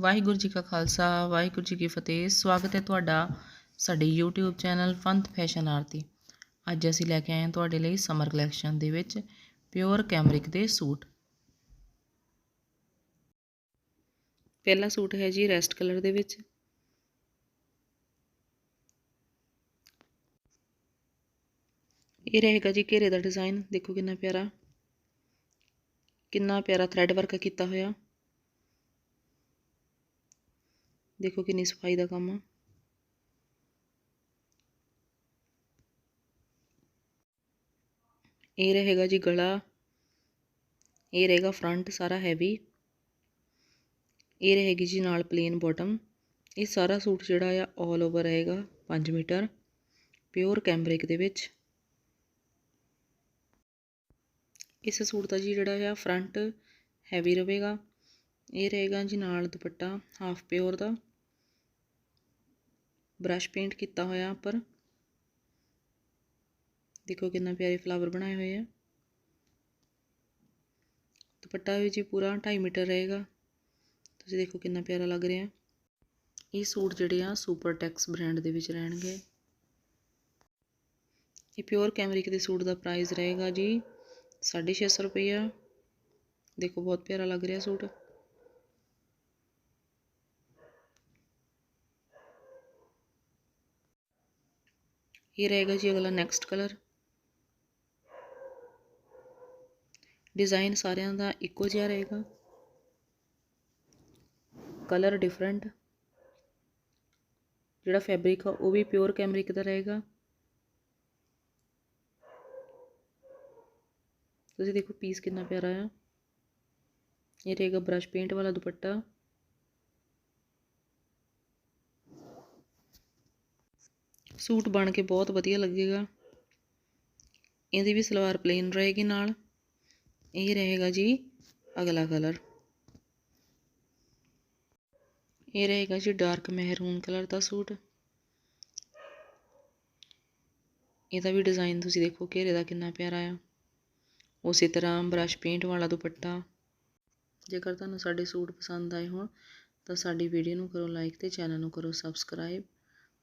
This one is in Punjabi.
ਵਾਹਿਗੁਰੂ ਜੀ ਕਾ ਖਾਲਸਾ, ਵਾਹਿਗੁਰੂ ਜੀ ਕੀ ਫਤਿਹ। ਸਵਾਗਤ ਹੈ ਤੁਹਾਡਾ ਸਾਡੇ YouTube channel Panth fashion Aarti. ਅੱਜ ਅਸੀਂ ਲੈ ਕੇ ਆਏ ਹਾਂ ਤੁਹਾਡੇ ਲਈ ਸਮਰ ਕਲੈਕਸ਼ਨ ਦੇ ਵਿੱਚ ਪਿਓਰ ਕੈਮਰਿਕ ਦੇ ਸੂਟ। ਪਹਿਲਾ ਸੂਟ ਹੈ ਜੀ ਰੈਸਟ ਕਲਰ ਦੇ ਵਿੱਚ। ਇਹ ਰਹੇਗਾ ਜੀ ਘੇਰੇ ਦਾ ਡਿਜ਼ਾਈਨ ਦੇਖੋ ਕਿੰਨਾ ਪਿਆਰਾ ਕਿੰਨਾ ਪਿਆਰਾ ਥ੍ਰੈਡ ਵਰਕ ਕੀਤਾ ਹੋਇਆ। ਦੇਖੋ ਕਿੰਨੀ ਸਫ਼ਾਈ ਦਾ ਕੰਮ ਆ। ਇਹ ਰਹੇਗਾ ਜੀ ਗਲਾ। ਇਹ ਰਹੇਗਾ ਫਰੰਟ ਸਾਰਾ ਹੈਵੀ ਇਹ ਰਹੇਗੀ ਜੀ ਨਾਲ ਪਲੇਨ ਬਾਟਮ ਇਹ ਸਾਰਾ ਸੂਟ ਜਿਹੜਾ ਆ 올 ਓਵਰ ਰਹੇਗਾ 5 ਮੀਟਰ। ਪਿਓਰ ਕੈਮਰਿਕ ਦੇ ਵਿੱਚ। ਇਸ ਸੂਟ ਦਾ ਜੀ ਜਿਹੜਾ ਆ ਫਰੰਟ ਹੈਵੀ ਰਹੇਗਾ। ਇਹ ਰਹੇਗਾ ਜੀ ਨਾਲ ਦੁਪੱਟਾ ਹਾਫ ਪਿਓਰ ਦਾ। ਬ੍ਰਸ਼ ਪੇਂਟ ਕੀਤਾ ਹੋਇਆ ਉੱਪਰ। ਦੇਖੋ ਕਿੰਨਾ ਪਿਆਰੇ ਫਲਾਵਰ ਬਣਾਏ ਹੋਏ ਆ। ਦੁਪੱਟਾ ਵੀ ਜੀ ਪੂਰਾ 2.5 ਮੀਟਰ ਰਹੇਗਾ। ਤੁਸੀਂ ਦੇਖੋ ਕਿੰਨਾ ਪਿਆਰਾ ਲੱਗ ਰਿਹਾ। ਇਹ ਸੂਟ ਜਿਹੜੇ ਆ ਸੁਪਰ ਟੈਕਸ ਬ੍ਰਾਂਡ ਦੇ ਵਿੱਚ ਰਹਿਣਗੇ। ਇਹ ਪਿਓਰ ਕੈਮਰਿਕ ਦੇ ਸੂਟ ਦਾ ਪ੍ਰਾਈਸ ਰਹੇਗਾ ਜੀ 650 ਰੁਪਈਆ। ਦੇਖੋ ਬਹੁਤ ਪਿਆਰਾ ਲੱਗ ਰਿਹਾ ਸੂਟ। ਇਹ ਰਹੇਗਾ ਜੀ ਅਗਲਾ ਨੈਕਸਟ ਕਲਰ ਡਿਜ਼ਾਈਨ ਸਾਰਿਆਂ ਦਾ ਇੱਕੋ ਜਿਹਾ ਰਹੇਗਾ। ਕਲਰ ਡਿਫਰੈਂਟ ਜਿਹੜਾ ਫੈਬਰਿਕ ਆ, ਉਹ ਵੀ ਪਿਓਰ ਕੈਮਰਿਕ ਦਾ ਰਹੇਗਾ। ਤੁਸੀਂ ਦੇਖੋ ਪੀਸ ਕਿੰਨਾ ਪਿਆਰਾ ਆ। ਇਹ ਰਹੇਗਾ ਬ੍ਰਸ਼ ਪੇਂਟ ਵਾਲਾ ਦੁਪੱਟਾ। ਸੂਟ ਬਣ ਕੇ ਬਹੁਤ ਵਧੀਆ ਲੱਗੇਗਾ। ਇਹਦੀ ਵੀ ਸਲਵਾਰ ਪਲੇਨ ਰਹੇਗੀ ਨਾਲ। ਇਹ ਰਹੇਗਾ ਜੀ ਅਗਲਾ ਕਲਰ ਇਹ ਰਹੇਗਾ ਜੀ ਡਾਰਕ ਮਹਿਰੂਨ ਕਲਰ ਦਾ ਸੂਟ। ਇਹਦਾ ਵੀ ਡਿਜ਼ਾਈਨ ਤੁਸੀਂ ਦੇਖੋ ਘੇਰੇ ਦਾ ਕਿੰਨਾ ਪਿਆਰਾ ਆ। ਉਸੇ ਤਰ੍ਹਾਂ ਬ੍ਰਸ਼ ਪੇਂਟ ਵਾਲਾ ਦੁਪੱਟਾ। ਜੇਕਰ ਤੁਹਾਨੂੰ ਸਾਡੇ ਸੂਟ ਪਸੰਦ ਆਏ ਹੋਣ ਤਾਂ ਸਾਡੀ ਵੀਡੀਓ ਨੂੰ ਕਰੋ ਲਾਈਕ ਤੇ ਚੈਨਲ ਨੂੰ ਕਰੋ ਸਬਸਕ੍ਰਾਈਬ